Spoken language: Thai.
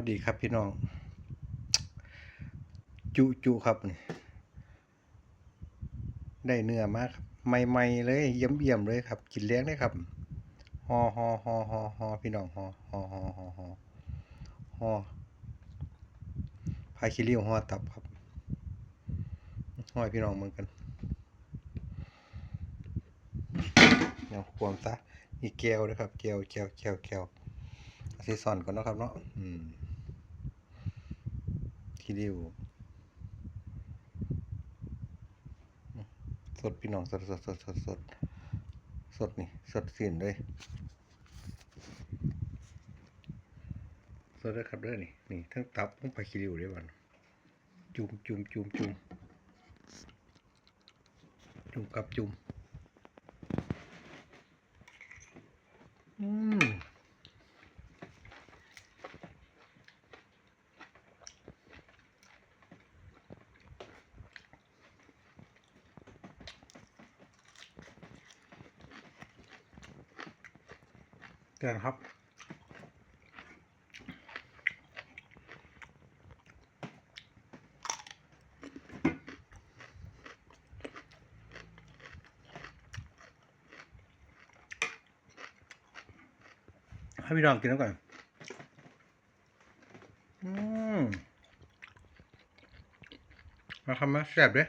วัสดีครับพี่น้อง จุจุครับนี่ได้เนื้อมากครับใหม่ๆเลยเยี่ยมๆเลยครับกินเลี้ยงได้ครับหอหอหอหอห่อพี่น้องหอหอหอหอหอห่อพาคิริวห่อตับครับหอพี่น้องเหมือนกันเดี๋ยวควมซะนี่แก้วนะครับแก้วแก้วแก้วแก้วเอาสิสอนก่อนเนาะครับเนาะอืม คิริวสดพี่น้องสดสดสดสดสดสดนี่สดสิ่นเลยสดเลยครับด้อนี่นี่ทั้งตับทั้งปลาคิริวด้วยวันจุ่มจุ่มจุ่มจุ่มจุ่มกับจุ่มอืม เกินครับ ให้พี่น้องกินแล้วก่อนอืมมาคำมาแซ่บเด้